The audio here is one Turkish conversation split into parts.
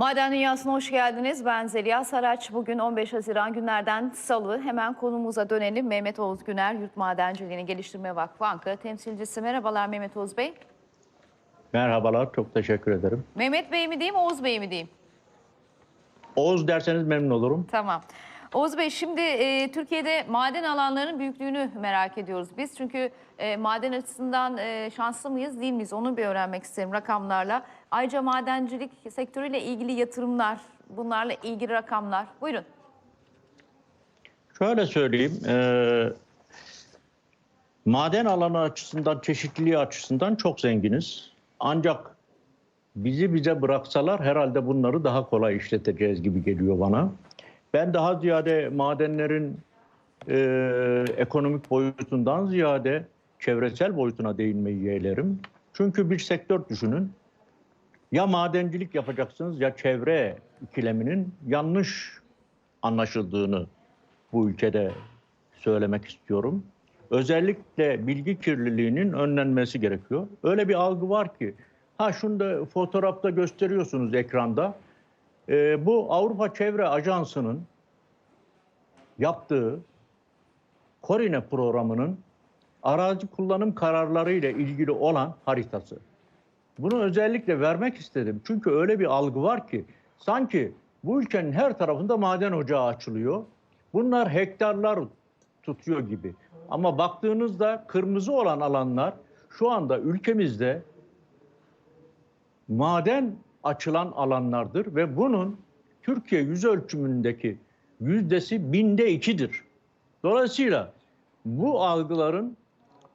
Maden Dünyası'na hoş geldiniz. Ben Zeliha Saraç. Bugün 15 Haziran günlerden salı. Hemen konumuza dönelim. Mehmet Oğuz Güner, Yurt Madenciliğini Geliştirme Vakfı Ankara temsilcisi. Merhabalar Mehmet Oğuz Bey. Merhabalar, çok teşekkür ederim. Mehmet Bey mi diyeyim, Oğuz Bey mi diyeyim? Oğuz derseniz memnun olurum. Tamam. Oğuz Bey şimdi e, Türkiye'de maden alanlarının büyüklüğünü merak ediyoruz biz. Çünkü e, maden açısından e, şanslı mıyız değil miyiz onu bir öğrenmek isterim rakamlarla. Ayrıca madencilik sektörüyle ilgili yatırımlar, bunlarla ilgili rakamlar. Buyurun. Şöyle söyleyeyim, e, maden alanı açısından, çeşitliliği açısından çok zenginiz. Ancak bizi bize bıraksalar herhalde bunları daha kolay işleteceğiz gibi geliyor bana. Ben daha ziyade madenlerin e, ekonomik boyutundan ziyade çevresel boyutuna değinmeyi yeğlerim. Çünkü bir sektör düşünün. Ya madencilik yapacaksınız ya çevre ikileminin yanlış anlaşıldığını bu ülkede söylemek istiyorum. Özellikle bilgi kirliliğinin önlenmesi gerekiyor. Öyle bir algı var ki, ha şunu da fotoğrafta gösteriyorsunuz ekranda. Ee, bu Avrupa Çevre Ajansı'nın yaptığı Korine programının arazi kullanım kararları ile ilgili olan haritası. Bunu özellikle vermek istedim. Çünkü öyle bir algı var ki sanki bu ülkenin her tarafında maden ocağı açılıyor. Bunlar hektarlar tutuyor gibi. Ama baktığınızda kırmızı olan alanlar şu anda ülkemizde maden açılan alanlardır ve bunun Türkiye yüz ölçümündeki yüzdesi binde ikidir. Dolayısıyla bu algıların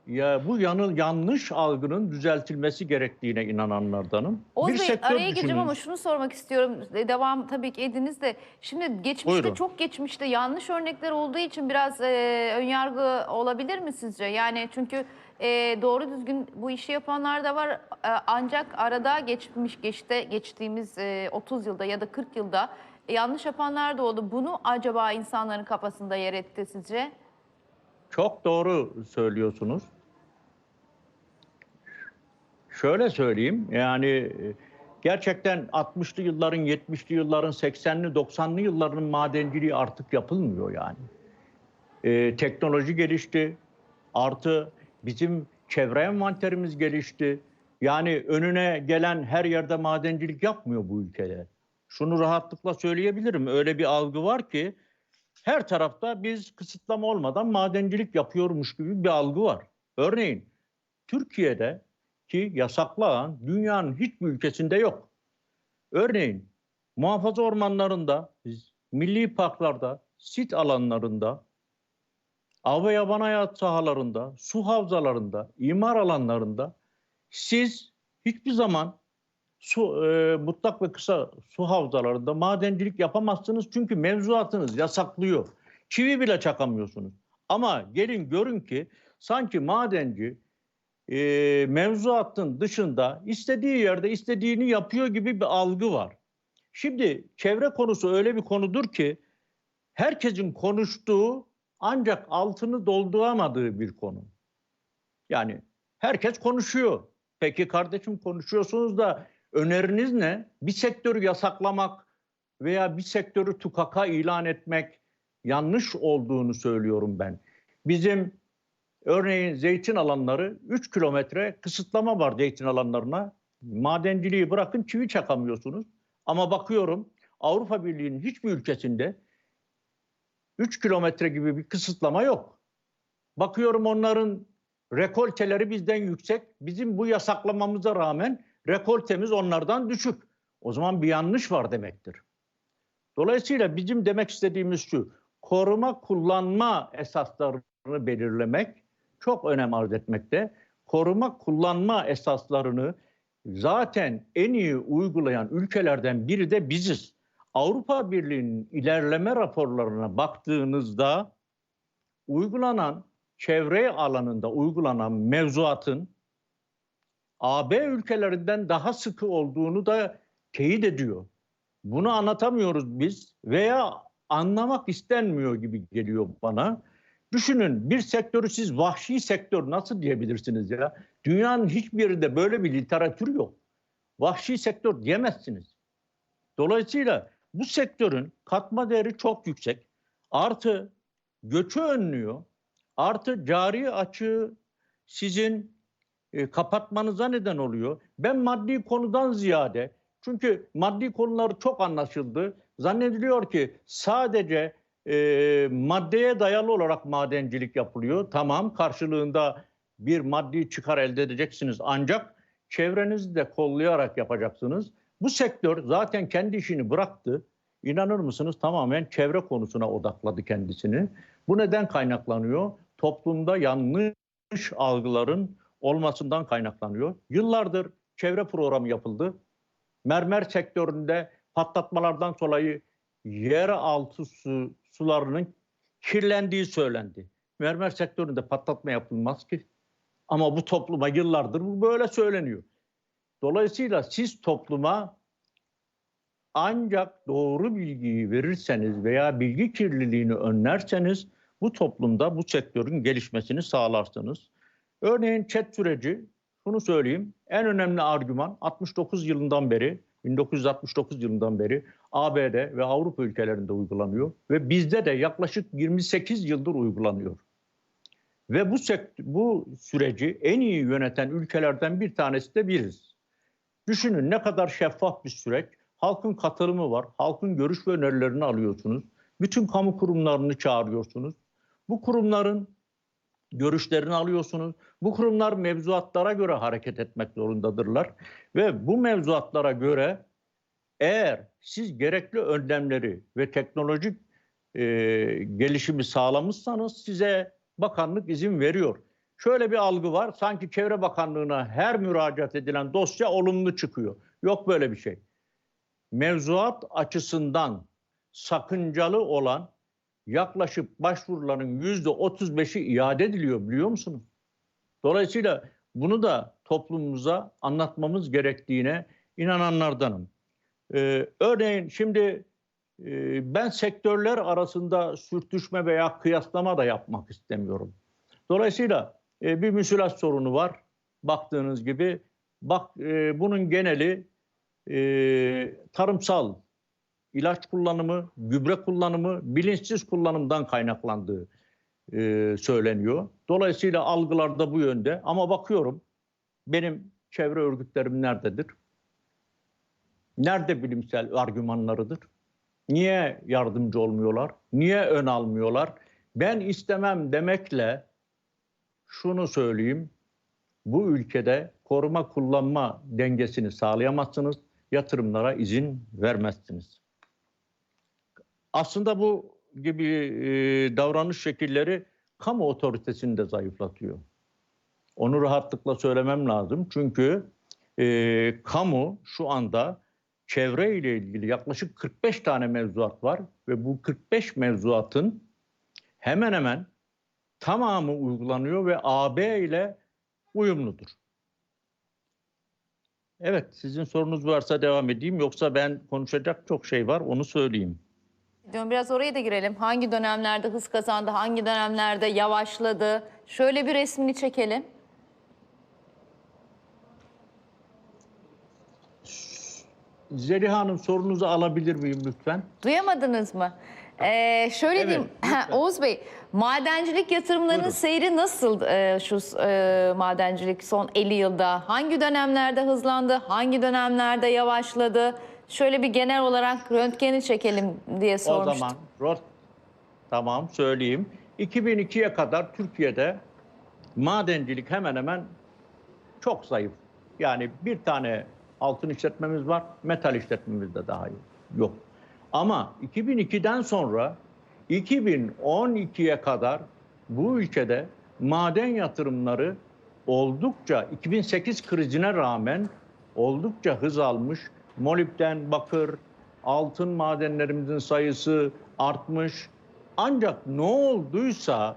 ya bu yanıl yanlış algının düzeltilmesi gerektiğine inananlardanım. Oğuz Bir Bey sektör araya gireceğim ama şunu sormak istiyorum. E, Devam tabii ki ediniz de. Şimdi geçmişte Buyurun. çok geçmişte yanlış örnekler olduğu için biraz e, önyargı olabilir mi sizce? Yani çünkü e, doğru düzgün bu işi yapanlar da var. E, ancak arada geçmiş geçte geçtiğimiz e, 30 yılda ya da 40 yılda e, yanlış yapanlar da oldu. Bunu acaba insanların kafasında yer etti sizce? Çok doğru söylüyorsunuz. Şöyle söyleyeyim yani e, gerçekten 60'lı yılların, 70'li yılların, 80'li, 90'lı yılların madenciliği artık yapılmıyor yani. Ee, teknoloji gelişti. Artı bizim çevre envanterimiz gelişti. Yani önüne gelen her yerde madencilik yapmıyor bu ülkede. Şunu rahatlıkla söyleyebilirim. Öyle bir algı var ki her tarafta biz kısıtlama olmadan madencilik yapıyormuş gibi bir algı var. Örneğin Türkiye'de ki yasaklı alan dünyanın hiçbir ülkesinde yok. Örneğin muhafaza ormanlarında, milli parklarda, sit alanlarında, av ve yaban hayat sahalarında, su havzalarında, imar alanlarında siz hiçbir zaman su e, mutlak ve kısa su havzalarında madencilik yapamazsınız çünkü mevzuatınız yasaklıyor. Çivi bile çakamıyorsunuz. Ama gelin görün ki sanki madenci e, mevzuatın dışında istediği yerde istediğini yapıyor gibi bir algı var. Şimdi çevre konusu öyle bir konudur ki herkesin konuştuğu ancak altını dolduramadığı bir konu. Yani herkes konuşuyor. Peki kardeşim konuşuyorsunuz da öneriniz ne? Bir sektörü yasaklamak veya bir sektörü tukaka ilan etmek yanlış olduğunu söylüyorum ben. Bizim örneğin zeytin alanları 3 kilometre kısıtlama var zeytin alanlarına. Madenciliği bırakın çivi çakamıyorsunuz. Ama bakıyorum Avrupa Birliği'nin hiçbir ülkesinde 3 kilometre gibi bir kısıtlama yok. Bakıyorum onların rekolteleri bizden yüksek. Bizim bu yasaklamamıza rağmen rekoltemiz onlardan düşük. O zaman bir yanlış var demektir. Dolayısıyla bizim demek istediğimiz şu, koruma kullanma esaslarını belirlemek çok önem arz etmekte. Koruma kullanma esaslarını zaten en iyi uygulayan ülkelerden biri de biziz. Avrupa Birliği'nin ilerleme raporlarına baktığınızda uygulanan çevre alanında uygulanan mevzuatın AB ülkelerinden daha sıkı olduğunu da teyit ediyor. Bunu anlatamıyoruz biz veya anlamak istenmiyor gibi geliyor bana. Düşünün bir sektörü siz vahşi sektör nasıl diyebilirsiniz ya? Dünyanın hiçbir yerinde böyle bir literatür yok. Vahşi sektör diyemezsiniz. Dolayısıyla bu sektörün katma değeri çok yüksek. Artı göçü önlüyor. Artı cari açığı sizin e, kapatmanıza neden oluyor. Ben maddi konudan ziyade çünkü maddi konular çok anlaşıldı. Zannediliyor ki sadece e, maddeye dayalı olarak madencilik yapılıyor. Tamam karşılığında bir maddi çıkar elde edeceksiniz ancak çevrenizi de kollayarak yapacaksınız. Bu sektör zaten kendi işini bıraktı. İnanır mısınız tamamen çevre konusuna odakladı kendisini. Bu neden kaynaklanıyor? Toplumda yanlış algıların olmasından kaynaklanıyor. Yıllardır çevre programı yapıldı. Mermer sektöründe patlatmalardan dolayı yeraltı su, sularının kirlendiği söylendi. Mermer sektöründe patlatma yapılmaz ki. Ama bu topluma yıllardır bu böyle söyleniyor. Dolayısıyla siz topluma ancak doğru bilgiyi verirseniz veya bilgi kirliliğini önlerseniz bu toplumda bu sektörün gelişmesini sağlarsınız. Örneğin chat süreci, şunu söyleyeyim, en önemli argüman 69 yılından beri, 1969 yılından beri ABD ve Avrupa ülkelerinde uygulanıyor ve bizde de yaklaşık 28 yıldır uygulanıyor. Ve bu bu süreci en iyi yöneten ülkelerden bir tanesi de biriz. Düşünün ne kadar şeffaf bir süreç. Halkın katılımı var. Halkın görüş ve önerilerini alıyorsunuz. Bütün kamu kurumlarını çağırıyorsunuz. Bu kurumların görüşlerini alıyorsunuz. Bu kurumlar mevzuatlara göre hareket etmek zorundadırlar. Ve bu mevzuatlara göre eğer siz gerekli önlemleri ve teknolojik e, gelişimi sağlamışsanız size bakanlık izin veriyor. Şöyle bir algı var. Sanki Çevre Bakanlığı'na her müracaat edilen dosya olumlu çıkıyor. Yok böyle bir şey. Mevzuat açısından sakıncalı olan yaklaşık başvuruların yüzde 35'i iade ediliyor biliyor musunuz? Dolayısıyla bunu da toplumumuza anlatmamız gerektiğine inananlardanım. Ee, örneğin şimdi e, ben sektörler arasında sürtüşme veya kıyaslama da yapmak istemiyorum. Dolayısıyla e, bir müsilat sorunu var. Baktığınız gibi bak e, bunun geneli e, tarımsal ilaç kullanımı, gübre kullanımı, bilinçsiz kullanımdan kaynaklandığı e, söyleniyor. Dolayısıyla algılar da bu yönde. Ama bakıyorum benim çevre örgütlerim nerededir? Nerede bilimsel argümanlarıdır? Niye yardımcı olmuyorlar? Niye ön almıyorlar? Ben istemem demekle şunu söyleyeyim. Bu ülkede koruma kullanma dengesini sağlayamazsınız. Yatırımlara izin vermezsiniz. Aslında bu gibi e, davranış şekilleri kamu otoritesini de zayıflatıyor. Onu rahatlıkla söylemem lazım. Çünkü e, kamu şu anda çevre ile ilgili yaklaşık 45 tane mevzuat var ve bu 45 mevzuatın hemen hemen tamamı uygulanıyor ve AB ile uyumludur. Evet, sizin sorunuz varsa devam edeyim yoksa ben konuşacak çok şey var onu söyleyeyim. Diyorum biraz oraya da girelim. Hangi dönemlerde hız kazandı, hangi dönemlerde yavaşladı? Şöyle bir resmini çekelim. Zeliha Hanım sorunuzu alabilir miyim lütfen? Duyamadınız mı? Ee, şöyle Evet, diyeyim lütfen. Oğuz Bey, madencilik yatırımlarının Buyurun. seyri nasıl e, şu e, madencilik son 50 yılda? Hangi dönemlerde hızlandı, hangi dönemlerde yavaşladı? Şöyle bir genel olarak röntgeni çekelim diye O sormuştum. zaman Rot tamam söyleyeyim. 2002'ye kadar Türkiye'de madencilik hemen hemen çok zayıf. Yani bir tane altın işletmemiz var, metal işletmemiz de daha yok. Ama 2002'den sonra 2012'ye kadar bu ülkede maden yatırımları oldukça 2008 krizine rağmen oldukça hız almış. Molibden, bakır, altın madenlerimizin sayısı artmış. Ancak ne olduysa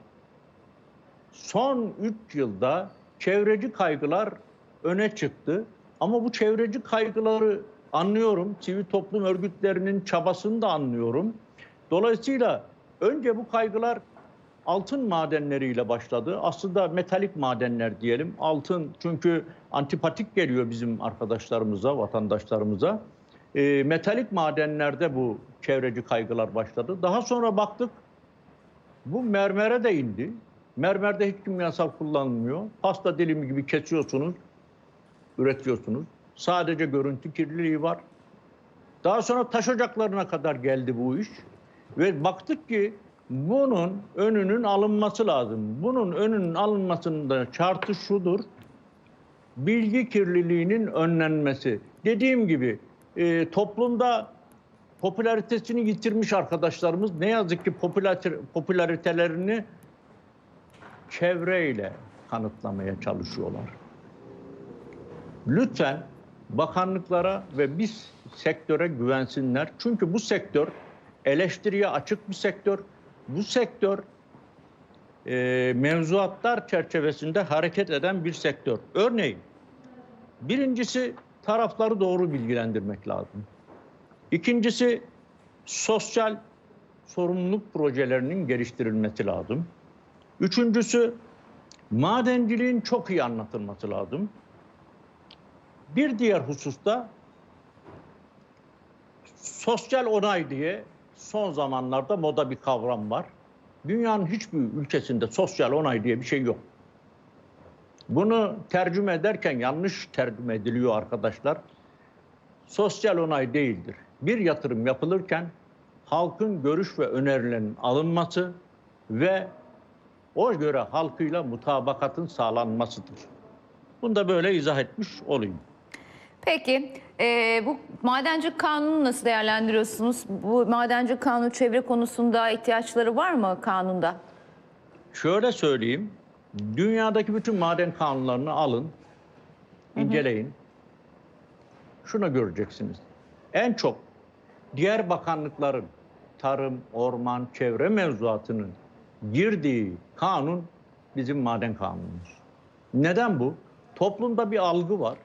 son 3 yılda çevreci kaygılar öne çıktı. Ama bu çevreci kaygıları anlıyorum. Sivil toplum örgütlerinin çabasını da anlıyorum. Dolayısıyla önce bu kaygılar altın madenleriyle başladı. Aslında metalik madenler diyelim. Altın çünkü antipatik geliyor bizim arkadaşlarımıza, vatandaşlarımıza. e, metalik madenlerde bu çevreci kaygılar başladı. Daha sonra baktık bu mermere de indi. Mermerde hiç kimyasal kullanılmıyor. Pasta dilimi gibi kesiyorsunuz, üretiyorsunuz. Sadece görüntü kirliliği var. Daha sonra taş ocaklarına kadar geldi bu iş. Ve baktık ki bunun önünün alınması lazım. Bunun önünün alınmasının da şartı şudur. Bilgi kirliliğinin önlenmesi. Dediğim gibi e, toplumda popülaritesini yitirmiş arkadaşlarımız ne yazık ki popülarite- popülaritelerini çevreyle kanıtlamaya çalışıyorlar. Lütfen bakanlıklara ve biz sektöre güvensinler. Çünkü bu sektör eleştiriye açık bir sektör. Bu sektör e, mevzuatlar çerçevesinde hareket eden bir sektör. Örneğin birincisi tarafları doğru bilgilendirmek lazım. İkincisi sosyal sorumluluk projelerinin geliştirilmesi lazım. Üçüncüsü madenciliğin çok iyi anlatılması lazım. Bir diğer hususta sosyal onay diye son zamanlarda moda bir kavram var. Dünyanın hiçbir ülkesinde sosyal onay diye bir şey yok. Bunu tercüme ederken yanlış tercüme ediliyor arkadaşlar. Sosyal onay değildir. Bir yatırım yapılırken halkın görüş ve önerilerinin alınması ve o göre halkıyla mutabakatın sağlanmasıdır. Bunu da böyle izah etmiş olayım. Peki e, bu madencilik kanunu nasıl değerlendiriyorsunuz? Bu madencilik kanunu çevre konusunda ihtiyaçları var mı kanunda? Şöyle söyleyeyim. Dünyadaki bütün maden kanunlarını alın, inceleyin. Şunu göreceksiniz. En çok diğer bakanlıkların tarım, orman, çevre mevzuatının girdiği kanun bizim maden kanunumuz. Neden bu? Toplumda bir algı var.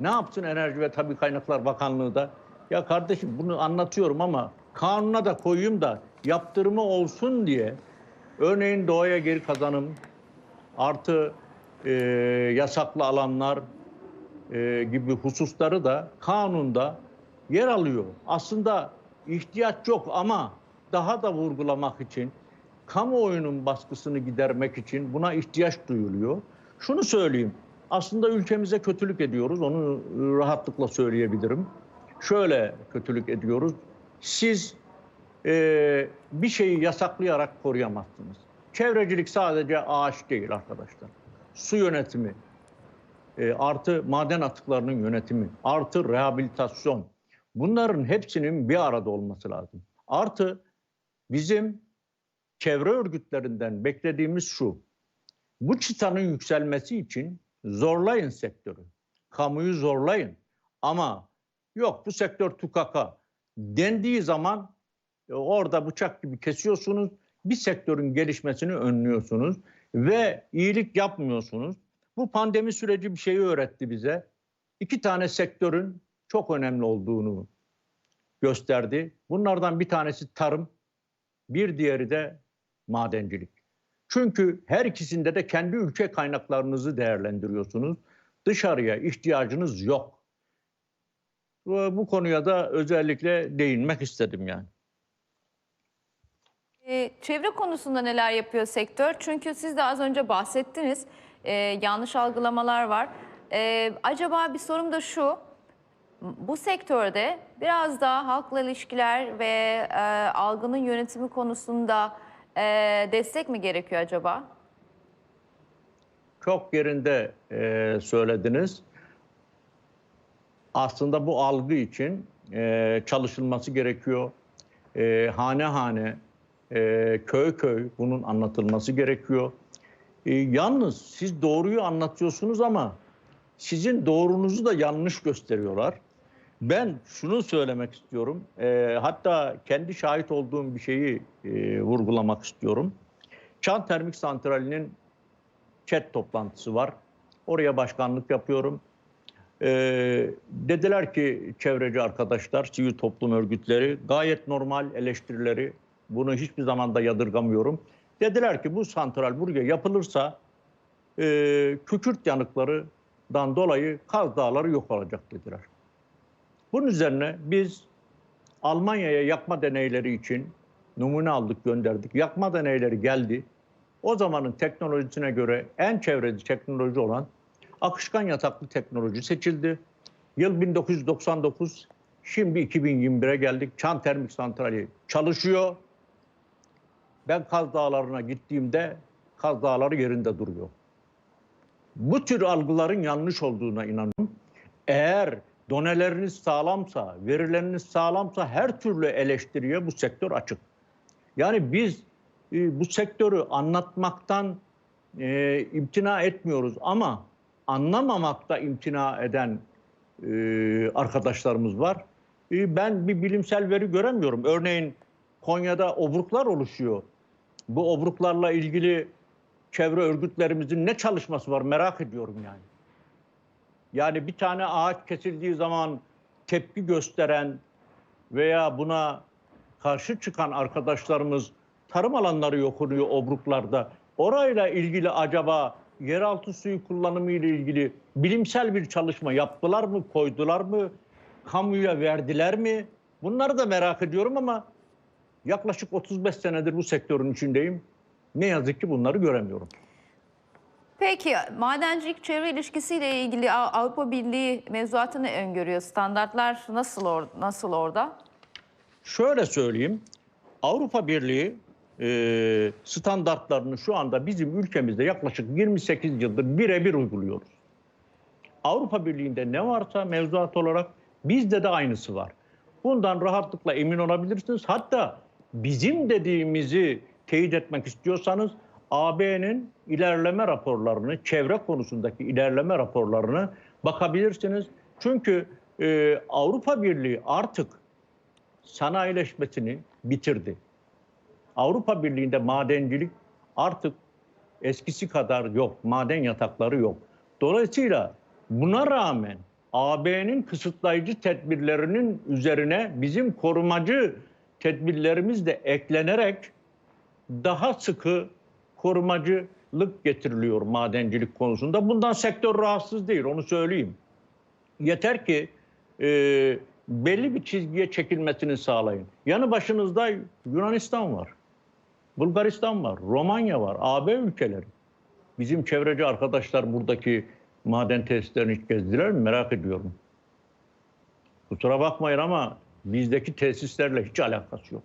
Ne yapsın Enerji ve Tabi Kaynaklar Bakanlığı da? Ya kardeşim bunu anlatıyorum ama kanuna da koyayım da yaptırımı olsun diye örneğin doğaya geri kazanım artı e, yasaklı alanlar e, gibi hususları da kanunda yer alıyor. Aslında ihtiyaç yok ama daha da vurgulamak için kamuoyunun baskısını gidermek için buna ihtiyaç duyuluyor. Şunu söyleyeyim. Aslında ülkemize kötülük ediyoruz. Onu rahatlıkla söyleyebilirim. Şöyle kötülük ediyoruz. Siz e, bir şeyi yasaklayarak koruyamazsınız. Çevrecilik sadece ağaç değil arkadaşlar. Su yönetimi, e, artı maden atıklarının yönetimi, artı rehabilitasyon. Bunların hepsinin bir arada olması lazım. Artı bizim çevre örgütlerinden beklediğimiz şu. Bu çıtanın yükselmesi için zorlayın sektörü. Kamuyu zorlayın. Ama yok bu sektör tukaka dendiği zaman e, orada bıçak gibi kesiyorsunuz. Bir sektörün gelişmesini önlüyorsunuz ve iyilik yapmıyorsunuz. Bu pandemi süreci bir şeyi öğretti bize. İki tane sektörün çok önemli olduğunu gösterdi. Bunlardan bir tanesi tarım, bir diğeri de madencilik. Çünkü her ikisinde de kendi ülke kaynaklarınızı değerlendiriyorsunuz. Dışarıya ihtiyacınız yok. Bu konuya da özellikle değinmek istedim yani. E, çevre konusunda neler yapıyor sektör? Çünkü siz de az önce bahsettiniz. E, yanlış algılamalar var. E, acaba bir sorum da şu. Bu sektörde biraz daha halkla ilişkiler ve e, algının yönetimi konusunda e, destek mi gerekiyor acaba? Çok yerinde e, söylediniz. Aslında bu algı için e, çalışılması gerekiyor. E, hane hane, e, köy köy bunun anlatılması gerekiyor. E, yalnız siz doğruyu anlatıyorsunuz ama sizin doğrunuzu da yanlış gösteriyorlar. Ben şunu söylemek istiyorum. E, hatta kendi şahit olduğum bir şeyi e, vurgulamak istiyorum. Çan Termik Santrali'nin chat toplantısı var. Oraya başkanlık yapıyorum. Ee, dediler ki çevreci arkadaşlar, sivil toplum örgütleri gayet normal eleştirileri bunu hiçbir zaman da yadırgamıyorum. Dediler ki bu santral buraya yapılırsa e, kükürt yanıklarından dolayı Kaz Dağları yok olacak dediler. Bunun üzerine biz Almanya'ya yakma deneyleri için numune aldık gönderdik. Yakma deneyleri geldi. O zamanın teknolojisine göre en çevreci teknoloji olan akışkan yataklı teknoloji seçildi. Yıl 1999, şimdi 2021'e geldik. Çan Termik Santrali çalışıyor. Ben Kaz Dağları'na gittiğimde Kaz Dağları yerinde duruyor. Bu tür algıların yanlış olduğuna inanıyorum. Eğer doneleriniz sağlamsa, verileriniz sağlamsa her türlü eleştiriye bu sektör açık. Yani biz e, bu sektörü anlatmaktan e, imtina etmiyoruz ama anlamamakta imtina eden e, arkadaşlarımız var. E, ben bir bilimsel veri göremiyorum. Örneğin Konya'da obruklar oluşuyor. Bu obruklarla ilgili çevre örgütlerimizin ne çalışması var merak ediyorum yani. Yani bir tane ağaç kesildiği zaman tepki gösteren veya buna karşı çıkan arkadaşlarımız tarım alanları yok oluyor obruklarda. Orayla ilgili acaba yeraltı suyu kullanımı ile ilgili bilimsel bir çalışma yaptılar mı, koydular mı, kamuya verdiler mi? Bunları da merak ediyorum ama yaklaşık 35 senedir bu sektörün içindeyim. Ne yazık ki bunları göremiyorum. Peki madencilik çevre ilişkisiyle ilgili Av- Avrupa Birliği mevzuatını öngörüyor. Standartlar nasıl or nasıl orada? Şöyle söyleyeyim. Avrupa Birliği e, standartlarını şu anda bizim ülkemizde yaklaşık 28 yıldır birebir uyguluyoruz. Avrupa Birliği'nde ne varsa mevzuat olarak bizde de aynısı var. Bundan rahatlıkla emin olabilirsiniz. Hatta bizim dediğimizi teyit etmek istiyorsanız AB'nin ilerleme raporlarını, çevre konusundaki ilerleme raporlarını bakabilirsiniz. Çünkü e, Avrupa Birliği artık sanayileşmesini bitirdi. Avrupa Birliği'nde madencilik artık eskisi kadar yok. Maden yatakları yok. Dolayısıyla buna rağmen AB'nin kısıtlayıcı tedbirlerinin üzerine bizim korumacı tedbirlerimiz de eklenerek daha sıkı korumacılık getiriliyor madencilik konusunda. Bundan sektör rahatsız değil onu söyleyeyim. Yeter ki e, belli bir çizgiye çekilmesini sağlayın. Yanı başınızda Yunanistan var, Bulgaristan var, Romanya var, AB ülkeleri. Bizim çevreci arkadaşlar buradaki maden tesislerini hiç gezdiler mi merak ediyorum. Kusura bakmayın ama bizdeki tesislerle hiç alakası yok.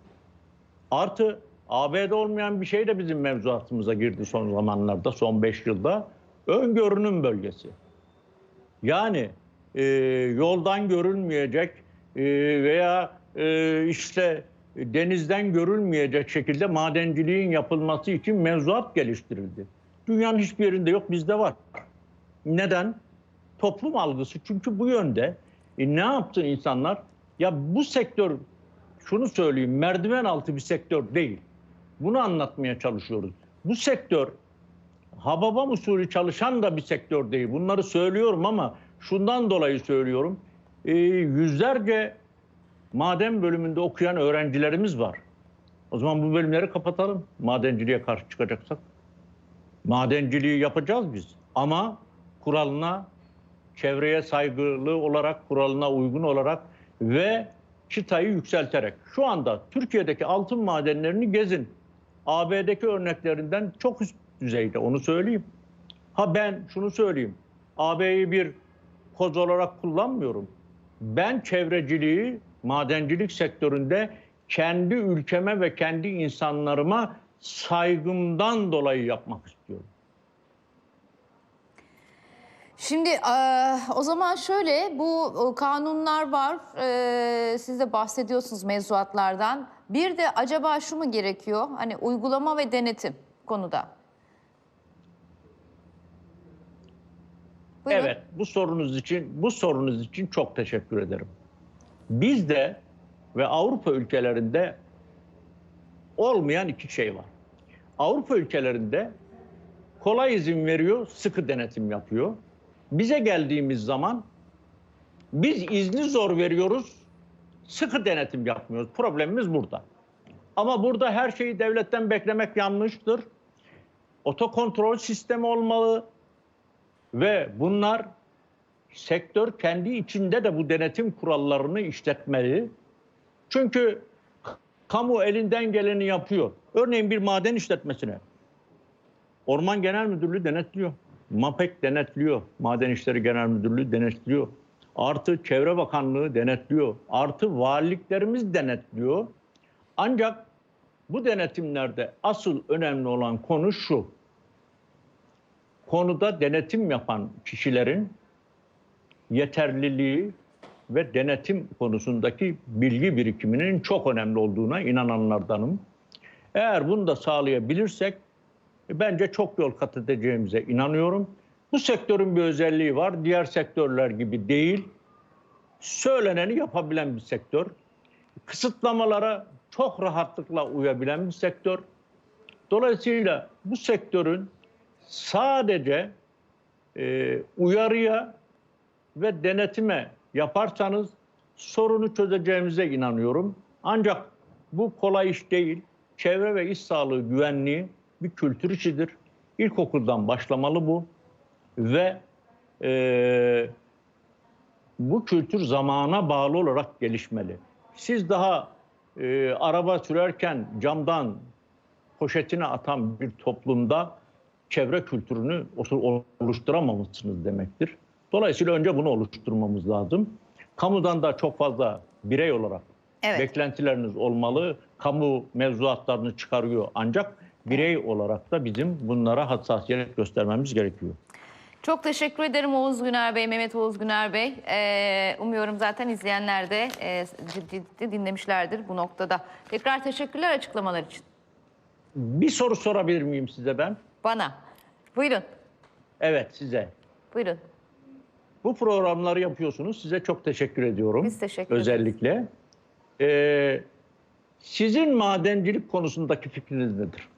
Artı AB'de olmayan bir şey de bizim mevzuatımıza girdi son zamanlarda, son 5 yılda. Öngörünüm bölgesi. Yani e, yoldan görülmeyecek e, veya e, işte denizden görülmeyecek şekilde madenciliğin yapılması için mevzuat geliştirildi. Dünyanın hiçbir yerinde yok, bizde var. Neden? Toplum algısı çünkü bu yönde. E, ne yaptı insanlar? Ya bu sektör, şunu söyleyeyim, merdiven altı bir sektör değil. Bunu anlatmaya çalışıyoruz. Bu sektör Hababam usulü çalışan da bir sektör değil. Bunları söylüyorum ama şundan dolayı söylüyorum. Ee, yüzlerce maden bölümünde okuyan öğrencilerimiz var. O zaman bu bölümleri kapatalım. Madenciliğe karşı çıkacaksak. Madenciliği yapacağız biz. Ama kuralına, çevreye saygılı olarak, kuralına uygun olarak ve çıtayı yükselterek. Şu anda Türkiye'deki altın madenlerini gezin. AB'deki örneklerinden çok üst düzeyde onu söyleyeyim. Ha ben şunu söyleyeyim. AB'yi bir koz olarak kullanmıyorum. Ben çevreciliği madencilik sektöründe kendi ülkeme ve kendi insanlarıma saygımdan dolayı yapmak istiyorum. Şimdi eee, o zaman şöyle bu e, kanunlar var. Eee, siz de bahsediyorsunuz mevzuatlardan. Bir de acaba şu mu gerekiyor? Hani uygulama ve denetim konuda. Buyurun. Evet, bu sorunuz için bu sorunuz için çok teşekkür ederim. Bizde ve Avrupa ülkelerinde olmayan iki şey var. Avrupa ülkelerinde kolay izin veriyor, sıkı denetim yapıyor. Bize geldiğimiz zaman biz izni zor veriyoruz, sıkı denetim yapmıyoruz. Problemimiz burada. Ama burada her şeyi devletten beklemek yanlıştır. Otokontrol sistemi olmalı ve bunlar sektör kendi içinde de bu denetim kurallarını işletmeli. Çünkü kamu elinden geleni yapıyor. Örneğin bir maden işletmesine Orman Genel Müdürlüğü denetliyor. MAPEK denetliyor. Maden İşleri Genel Müdürlüğü denetliyor. Artı Çevre Bakanlığı denetliyor. Artı valiliklerimiz denetliyor. Ancak bu denetimlerde asıl önemli olan konu şu. Konuda denetim yapan kişilerin yeterliliği ve denetim konusundaki bilgi birikiminin çok önemli olduğuna inananlardanım. Eğer bunu da sağlayabilirsek e, bence çok yol kat edeceğimize inanıyorum. Bu sektörün bir özelliği var. Diğer sektörler gibi değil. Söyleneni yapabilen bir sektör. Kısıtlamalara çok rahatlıkla uyabilen bir sektör. Dolayısıyla bu sektörün sadece e, uyarıya ve denetime yaparsanız sorunu çözeceğimize inanıyorum. Ancak bu kolay iş değil. Çevre ve iş sağlığı güvenliği bir kültür işidir. İlkokuldan başlamalı bu ve e, bu kültür zamana bağlı olarak gelişmeli. Siz daha e, araba sürerken camdan poşetine atan bir toplumda çevre kültürünü oluşturamamışsınız demektir. Dolayısıyla önce bunu oluşturmamız lazım. Kamudan da çok fazla birey olarak Evet. beklentileriniz olmalı. Kamu mevzuatlarını çıkarıyor ancak birey olarak da bizim bunlara hassasiyet göstermemiz gerekiyor. Çok teşekkür ederim Oğuz Güner Bey, Mehmet Oğuz Güner Bey. Ee, umuyorum zaten izleyenler de e, ciddi ciddi dinlemişlerdir bu noktada. Tekrar teşekkürler açıklamalar için. Bir soru sorabilir miyim size ben? Bana. Buyurun, Evet size. buyurun. Bu programları yapıyorsunuz. Size çok teşekkür ediyorum. Biz teşekkür ederiz. Özellikle. Ee, sizin madencilik konusundaki fikriniz nedir?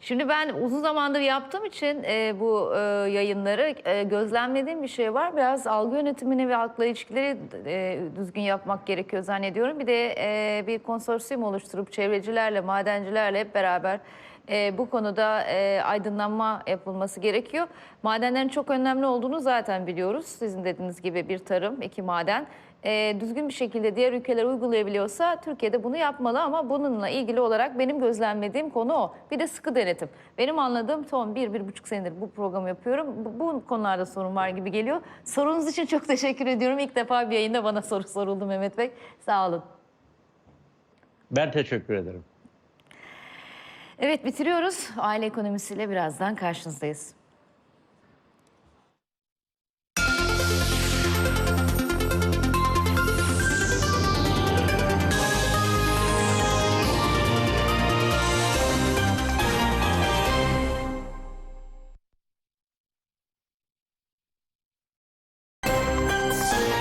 Şimdi ben uzun zamandır yaptığım için e, bu e, yayınları e, gözlemlediğim bir şey var. Biraz algı yönetimini ve halkla ilişkileri e, düzgün yapmak gerekiyor zannediyorum. Bir de e, bir konsorsiyum oluşturup çevrecilerle, madencilerle hep beraber e, bu konuda e, aydınlanma yapılması gerekiyor. Madenlerin çok önemli olduğunu zaten biliyoruz. Sizin dediğiniz gibi bir tarım, iki maden. E, düzgün bir şekilde diğer ülkeler uygulayabiliyorsa Türkiye'de bunu yapmalı ama bununla ilgili olarak benim gözlemlediğim konu o. Bir de sıkı denetim. Benim anladığım son bir, bir buçuk senedir bu programı yapıyorum. Bu, bu konularda sorun var gibi geliyor. Sorunuz için çok teşekkür ediyorum. İlk defa bir yayında bana soru soruldu Mehmet Bey. Sağ olun. Ben teşekkür ederim. Evet bitiriyoruz. Aile ekonomisiyle birazdan karşınızdayız.